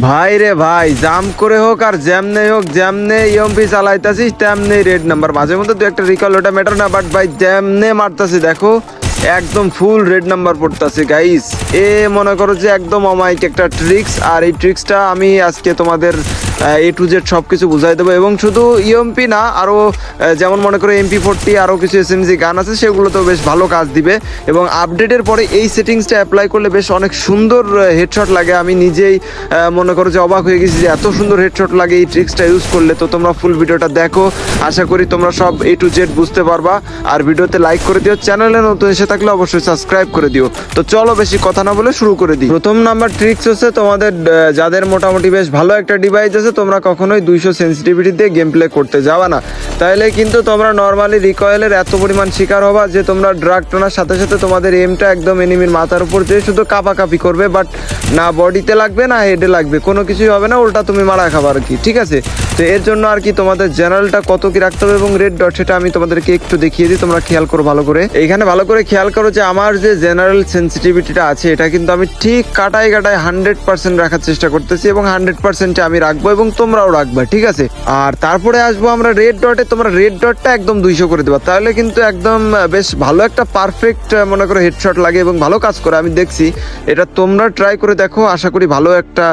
ভাই রে ভাই, জাম করে হোক আর যেমনে হোক, যেমনে ইএমপি চালাইতাছিস তেমনি রেড নাম্বার মাঝে মধ্যে দু একটা রিকল ওটা ম্যাটার না বাট ভাই, যেমনে মারতাছি, দেখো। একদম ফুল রেড নাম্বার পড়তাছে গাইস এ মনে করো যে একদম অমাইক একটা ট্রিক্স আর এই ট্রিক্সটা আমি আজকে তোমাদের এ টু জেড সব কিছু বুঝাই দেবো। এবং শুধু ইএমপি না আরও যেমন মনে করো এমপি ফোরটি আরও কিছু এসএমজি গান আছে সেগুলোতেও বেশ ভালো কাজ দিবে। এবং আপডেটের পরে এই সেটিংসটা অ্যাপ্লাই করলে বেশ অনেক সুন্দর হেডশট লাগে। আমি নিজেই মনে করো যে অবাক হয়ে গেছি যে এত সুন্দর হেডশট লাগে এই ট্রিক্সটা ইউজ করলে। তো তোমরা ফুল ভিডিওটা দেখো। আশা করি তোমরা সব এ টু জেড বুঝতে পারবা। আর ভিডিওতে লাইক করে দিও। চ্যানেলে নতুন এসে থাকলে অবশ্যই সাবস্ক্রাইব করে দিও। তো চলো বেশি কথা না বলে শুরু করে দিই। প্রথম নাম্বার ট্রিক্স হচ্ছে তোমাদের যাদের মোটামুটি বেশ ভালো একটা ডিভাইস আছে, তোমরা কখনোই দুইশো সেন্সিটিভিটি দিয়ে গেম প্লে করতে যাওয়া না। তাহলে কিন্তু তোমরা নর্মালি রিকয়েলের এত পরিমাণ শিকার হবা যে তোমরা ড্রাগ টানার সাথে সাথে তোমাদের এমটা একদম এনিমির মাথার উপর দিয়ে শুধু কাপাকাপি করবে বাট না বডিতে লাগবে, না হেডে লাগবে। কোনো কিছুই হবে না, উল্টা তুমি মারা খাবা আর কি, ঠিক আছে? তো এর জন্য আর কি তোমাদের জেনারেলটা কত কি রাখতে হবে এবং রেড ডট সেটা আমি তোমাদেরকে একটু দেখিয়ে দিই, তোমরা খেয়াল করো ভালো করে। এইখানে ভালো করে খেয়াল করো যে আমার যে জেনারেল সেন্সিটিভিটিটা আছে, এটা কিন্তু আমি ঠিক কাটায় কাটায় হান্ড্রেড পার্সেন্ট রাখার চেষ্টা করতেছি এবং হান্ড্রেড পার্সেন্টে আমি রাখব এবং তোমরাও রাখবা, ঠিক আছে? আর তারপরে আসব আমরা রেড ডটে তোমরা রেড ডটটা একদম দুইশো করে দেবা। তাহলে কিন্তু একদম বেশ ভালো একটা পারফেক্ট মনে করো হেডশট লাগে এবং ভালো কাজ করে, আমি দেখছি। এটা তোমরা ট্রাই করে দেখো, আশা করি ভালো একটা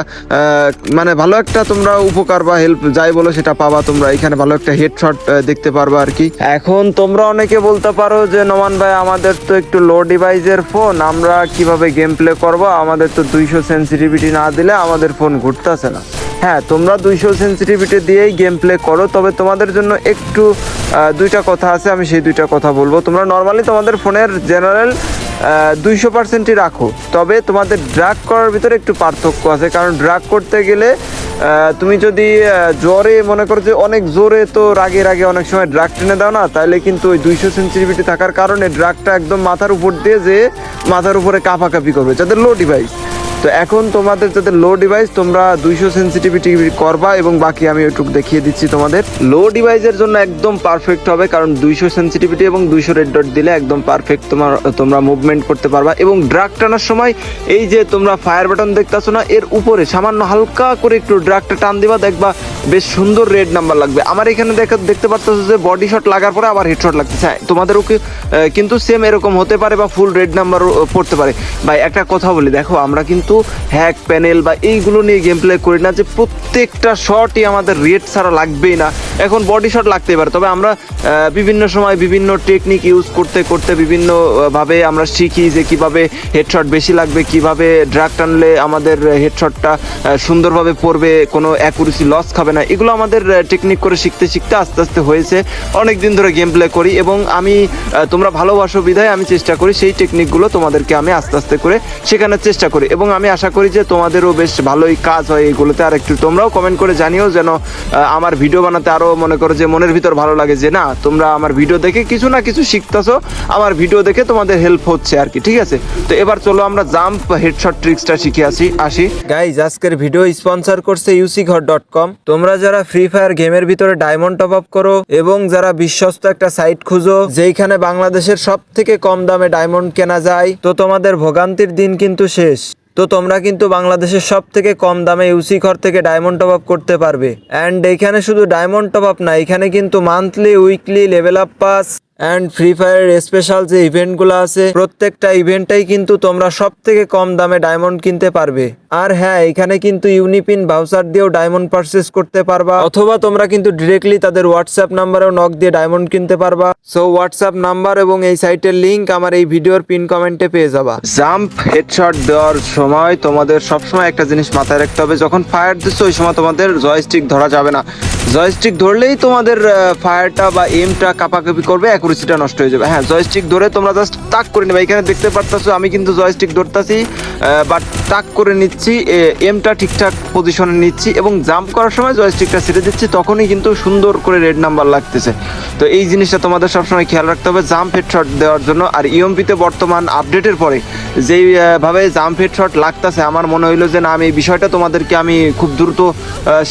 মানে ভালো একটা তোমরা উপকার বা হেল্প যাই বলো সেটা পাবা তোমরা। এখানে ভালো একটা হেডশট দেখতে পারবা আর কি। এখন তোমরা অনেকে বলতে পারো যে নমান ভাই, আমাদের তো একটু লো ডিভাইসের ফোন আমরা কীভাবে গেম প্লে করব? আমাদের তো দুইশো সেন্সিটিভিটি না দিলে আমাদের ফোন ঘুরতেছে না। হ্যাঁ তোমরা দুইশো সেন্সিটিভিটি দিয়েই গেম প্লে করো, তবে তোমাদের জন্য একটু দুইটা কথা আছে, আমি সেই দুইটা কথা বলব। তোমরা নর্মালি তোমাদের ফোনের জেনারেল দুইশো পার্সেন্টই রাখো। তবে তোমাদের ড্রাগ করার ভিতরে একটু পার্থক্য আছে, কারণ ড্রাগ করতে গেলে তুমি যদি জ্বরে মনে করো যে অনেক জোরে তো রাগে রাগে অনেক সময় ড্রাগ টেনে দাও না, তাহলে কিন্তু ওই দুইশো সেন্সিটিভিটি থাকার কারণে ড্রাগটা একদম মাথার উপর দিয়ে যে মাথার উপরে কাঁপাকাঁপি করবে, যাদের লো ডিভাইস তো এখন তোমাদের যাদের লো ডিভাইস তোমরা দুইশো সেন্সিটিভিটি করবা এবং বাকি আমি ওইটুকু দেখিয়ে দিচ্ছি তোমাদের। লো ডিভাইসের জন্য একদম পারফেক্ট হবে কারণ দুইশো সেন্সিটিভিটি এবং দুইশো রেড ডট দিলে একদম পারফেক্ট তোমার তোমরা মুভমেন্ট করতে পারবা। এবং ড্রাগ টানার সময় এই যে তোমরা ফায়ার বাটন দেখতেছো না এর উপরে সামান্য হালকা করে একটু ড্রাগটা টান দিবা দেখবা বেশ সুন্দর রেড নাম্বার লাগবে। আমার এখানে দেখা দেখতে পাচ্ছ যে বডি শট লাগার পরে আবার হেডশট লাগতেছে। হ্যাঁ, তোমাদেরও কি, কিন্তু সেম এরকম হতে পারে বা ফুল রেড নাম্বার পড়তে পারে। ভাই একটা কথা বলি দেখো আমরা কিন্তু হ্যাক প্যানেল বা এইগুলো নিয়ে গেম প্লে করি না যে প্রত্যেকটা শটই আমাদের রেড ছাড়া লাগবেই না। এখন বডি শট লাগতেই পারে। তবে আমরা বিভিন্ন সময় বিভিন্ন টেকনিক ইউজ করতে করতে বিভিন্ন আহ, ভাবে আমরা শিখি যে কীভাবে হেডশট বেশি লাগবে কীভাবে ড্রাগ টানলে আমাদের হেডশটটা সুন্দরভাবে পড়বে কোনো অ্যাকুরেসি লস খাবে না। এগুলো আমাদের টেকনিক করে শিখতে শিখতে আস্তে আস্তে হয়েছে। অনেক দিন ধরে গেম প্লে করি এবং আমি তোমরা ভালোবাসো বিধায় আমি চেষ্টা করি সেই টেকনিকগুলো তোমাদেরকে আমি আস্তে আস্তে করে শেখানোর চেষ্টা করি। এবং আমি আশা করি যে তোমাদেরও বেশ ভালোই কাজ হয় এইগুলোতে আর একটু তোমরাও কমেন্ট করে জানিও যেন আমার ভিডিও বানাতে আরও মনে করো যে মনের ভিতর ভালো লাগে যে, না, তোমরা আমার ভিডিও দেখে কিছু না কিছু শিখতেছো, আমার ভিডিও দেখে তোমাদের হেল্প হচ্ছে আর কি। ঠিক আছে? তো এবার চলো আমরা জাম্প হেডশট ট্রিক্সটা শিখে আসি আসি। গাইজ আজকের ভিডিও স্পন্সর করছে ইউসি ঘর ডট কম তোমরা যারা ফ্রি ফায়ার গেমের ভিতরে ডায়মন্ড টপ আপ করো এবং যারা বিশ্বস্ত একটা সাইট খুঁজো, যেইখানে বাংলাদেশের সব থেকে কম দামে ডায়মন্ড কেনা যায়, তো তোমাদের ভোগান্তির দিন কিন্তু শেষ। তো তোমরা কিন্তু বাংলাদেশের সব থেকে কম দামে ইউসি ঘর থেকে ডায়মন্ড টপ আপ করতে পারবে। অ্যান্ড এখানে শুধু ডায়মন্ড টপ আপ না, এখানে কিন্তু monthly weekly level up pass and free ফায়ারের স্পেশাল যে ইভেন্টগুলো আছে, প্রত্যেকটা ইভেন্টটাই কিন্তু তোমরা সব থেকে কম দামে ডায়মন্ড কিনতে পারবে। আর হ্যাঁ এখানে কিন্তু ইউনিপিন ভাউচার দিয়েও ডায়মন্ড পারচেস করতে পারবা। অথবা তোমরা কিন্তু ডিরেক্টলি তাদের হোয়াটসঅ্যাপ নাম্বারেও নক দিয়ে ডায়মন্ড কিনতে পারবা। সো হোয়াটসঅ্যাপ নাম্বার এবং এই সাইটের লিঙ্ক আমার এই ভিডিওর পিন কমেন্টে পেয়ে যাবা। জাম্প হেডশট দেওয়ার সময় তোমাদের সবসময় একটা জিনিস মাথায় রাখতে হবে, যখন ফায়ার দিচ্ছ, ওই সময় তোমাদের জয়স্টিক ধরা যাবে না। জয়স্টিক ধরলেই তোমাদের ফায়ারটা বা এমটা কাপাকাপি করবে অ্যাকুরেসিটা নষ্ট হয়ে যাবে। হ্যাঁ জয়স্টিক ধরে তোমরা জাস্ট তাক করে নেবে। এখানে দেখতে পারতেছো, আমি কিন্তু জয়স্টিক ধরতাছি বাট তাক করে নিচ্ছি এমটা ঠিকঠাক পজিশনে নিচ্ছি এবং জাম্প করার সময় জয়স্টিকটা ছেড়ে দিচ্ছি, তখনই কিন্তু সুন্দর করে রেড নাম্বার লাগতেছে। তো এই জিনিসটা তোমাদের সবসময় খেয়াল রাখতে হবে জাম্প হেডশট দেওয়ার জন্য। আর ইএমপিতে বর্তমান আপডেটের পরে যেইভাবে জাম্প হেডশট লাগতেছে, আমার মনে হইল যে না, আমি এই বিষয়টা তোমাদেরকে আমি খুব দ্রুত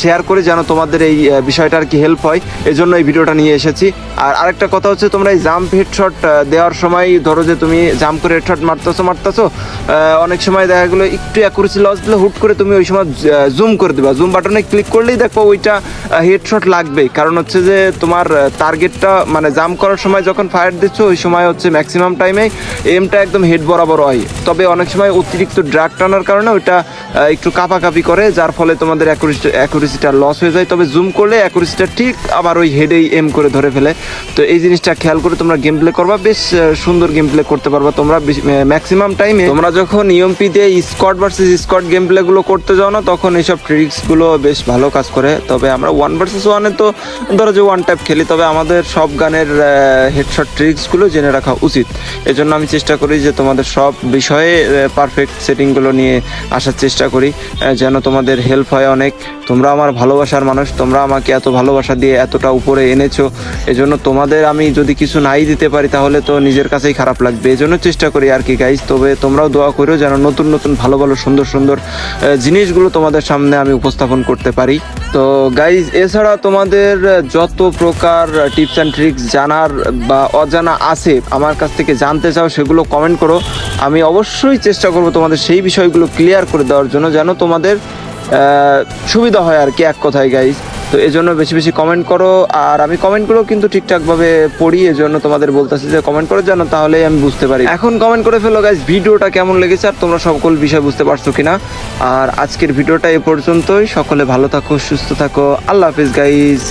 শেয়ার করি যেন তোমাদের এই বিষয়টা আর কি হেল্প হয় এই জন্য এই ভিডিওটা নিয়ে এসেছি। আর আরেকটা কথা হচ্ছে, তোমরা এই জাম্প হেডশট দেওয়ার সময় ধরো যে তুমি জাম্প করে হেডশট মারতেছো মারতেছো অনেক সময় দেখা গেলো একটু অ্যাকুরেসি লস দিলে হুট করে তুমি ওই সময় জুম করে দেবা। জুম বাটনে ক্লিক করলেই দেখো ওইটা হেডশট লাগবে কারণ হচ্ছে যে তোমার টার্গেটটা মানে জাম্প করার সময় যখন ফায়ার দিচ্ছ, ওই সময় হচ্ছে ম্যাক্সিমাম টাইমে এমটা একদম হেড বরাবর হয়। তবে অনেক সময় অতিরিক্ত ড্রাগ টানার কারণে ওইটা একটু কাপাকাপি করে, যার ফলে তোমাদের অ্যাকুরেসিটা লস হয়ে যায়। তবে জুম করলে অ্যাকুরেসিটা ঠিক আবার ওই হেডেই এম করে ধরে ফেলে। তো এই জিনিসটা খেয়াল করে তোমরা গেম প্লে করবা। বেশ সুন্দর গেম প্লে করতে পারবা তোমরা। ম্যাক্সিমাম টাইমে তোমরা যখন ইএমপি দিয়ে squad versus squad game play গুলো করতে যাও না, তখন এইসব ট্রিক্সগুলো বেশ ভালো কাজ করে। তবে আমরা ওয়ান ভার্সেস ওয়ানে তো ধরো যে ওয়ান টাইপ খেলি, তবে আমাদের সব গানের হেডশট ট্রিক্সগুলো জেনে রাখা উচিত। এজন্য আমি চেষ্টা করি যে তোমাদের সব বিষয়ে পারফেক্ট সেটিংগুলো নিয়ে আসার চেষ্টা করি যেন তোমাদের হেল্প হয় অনেক। তোমরা আমার ভালোবাসার মানুষ, তোমরা আমাকে এত ভালোবাসা দিয়ে এতটা উপরে এনেছো। এজন্য তোমাদের আমি যদি কিছু নাই দিতে পারি, তাহলে তো নিজের কাছেই খারাপ লাগবে। এজন্য চেষ্টা করি আর কি গাইজ তবে তোমরাও দোয়া করো যেন নতুন নতুন, ভালো ভালো, সুন্দর সুন্দর জিনিসগুলো তোমাদের সামনে আমি উপস্থাপন করতে পারি। তো গাইজ এছাড়া তোমাদের যত প্রকার টিপস অ্যান্ড ট্রিক্স জানার বা অজানা আছে আমার কাছ থেকে জানতে চাও, সেগুলো কমেন্ট করো। আমি অবশ্যই চেষ্টা করব তোমাদের সেই বিষয়গুলো ক্লিয়ার করে দেওয়ার জন্য যেন তোমাদের সুবিধা হয় আর কি এক কথায় গাইজ তো এজন্য জন্য বেশি বেশি কমেন্ট করো। আর আমি কমেন্টগুলো কিন্তু ঠিকঠাকভাবে পড়ি এই জন্য তোমাদের বলতেছি যে কমেন্ট করে জানো, তাহলেই আমি বুঝতে পারি। এখন কমেন্ট করে ফেলো গাইজ ভিডিওটা কেমন লেগেছে আর তোমরা সকল বিষয় বুঝতে পারছ কিনা? আর আজকের ভিডিওটা এ পর্যন্তই। সকলে ভালো থাকো, সুস্থ থাকো। আল্লাহ হাফিজ গাইজ